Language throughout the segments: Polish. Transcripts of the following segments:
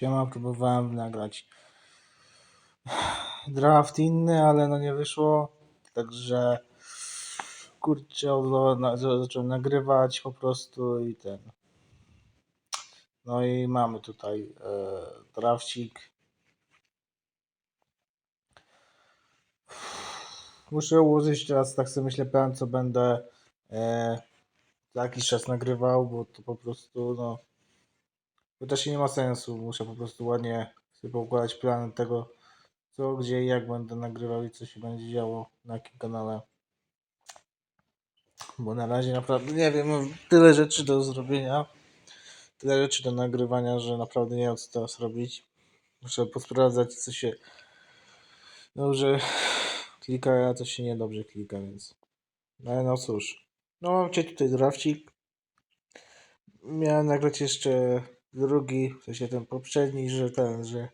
Siema, próbowałem nagrać draft inny, ale no nie wyszło. Także kurczę, zacząłem nagrywać po prostu i ten. No i mamy tutaj e, drafcik. Muszę ułożyć teraz, tak sobie myślę, plan, co będę e, jakiś czas nagrywał, bo to po prostu, no, też nie ma sensu. Muszę po prostu ładnie sobie poukładać plan tego, co, gdzie i jak będę nagrywał i co się będzie działo na jakim kanale. Bo na razie naprawdę nie wiem, tyle rzeczy do zrobienia, tyle rzeczy do nagrywania, że naprawdę nie wiem, co teraz robić. Muszę posprawdzać, co się dobrze klika, a co się niedobrze klika, więc. No ale no cóż. No mam cię tutaj drafcik. Miałem nagrać jeszcze drugi, w sensie ten poprzedni, że ten, że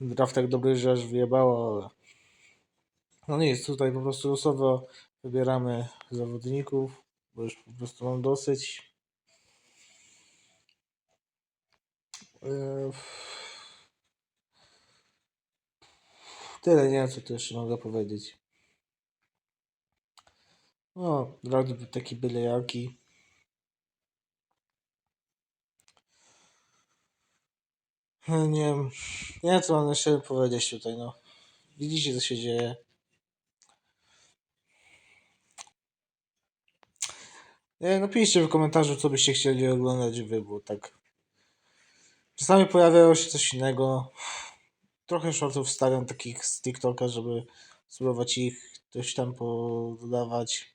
draft tak dobry, że aż wyjebało, ale no nic, tutaj po prostu losowo wybieramy zawodników, bo już po prostu mam dosyć. Eee, Tyle, nie wiem co tu jeszcze mogę powiedzieć. O, draft był taki byle jaki. Nie wiem, nie wiem co mam jeszcze powiedzieć tutaj, no. Widzicie co się dzieje. Nie, napiszcie w komentarzu, co byście chcieli oglądać wy, tak. Czasami pojawiało się coś innego. Trochę shortów wstawiam takich z TikToka, żeby spróbować ich coś tam podawać.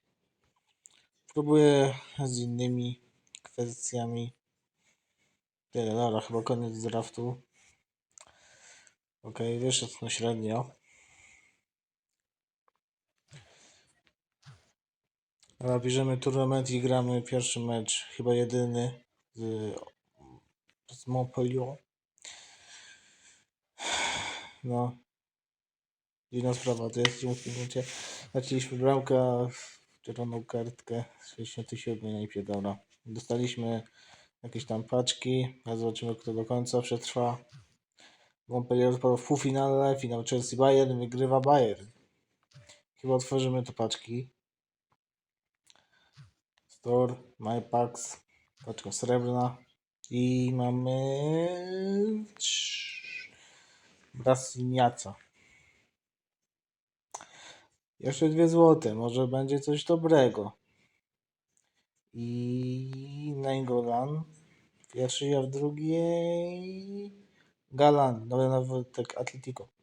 Próbuję z innymi kwestiami. Tyle, dobra, chyba koniec draftu. Okej, wyszedł na średnio. Dobra, bierzemy turnament i gramy pierwszy mecz, chyba jedyny z, z Montpellier. No. Dziwna sprawa, to jest tym momencie. Zaczęliśmy bramkę, czerwoną kartkę z 67 najpierw, dobra. Dostaliśmy jakieś tam paczki, a zobaczymy kto do końca przetrwa. Montpellier odpadł w półfinale, finał Chelsea Bayern, wygrywa Bayern. Chyba otworzymy te paczki. Store, MyPacks, paczka srebrna i mamy Brasiniaca. Jeszcze dwie złote, może będzie coś dobrego. I Nainggolan w pierwszej, a w drugiej. Galan, nowy nawodnik Atletico.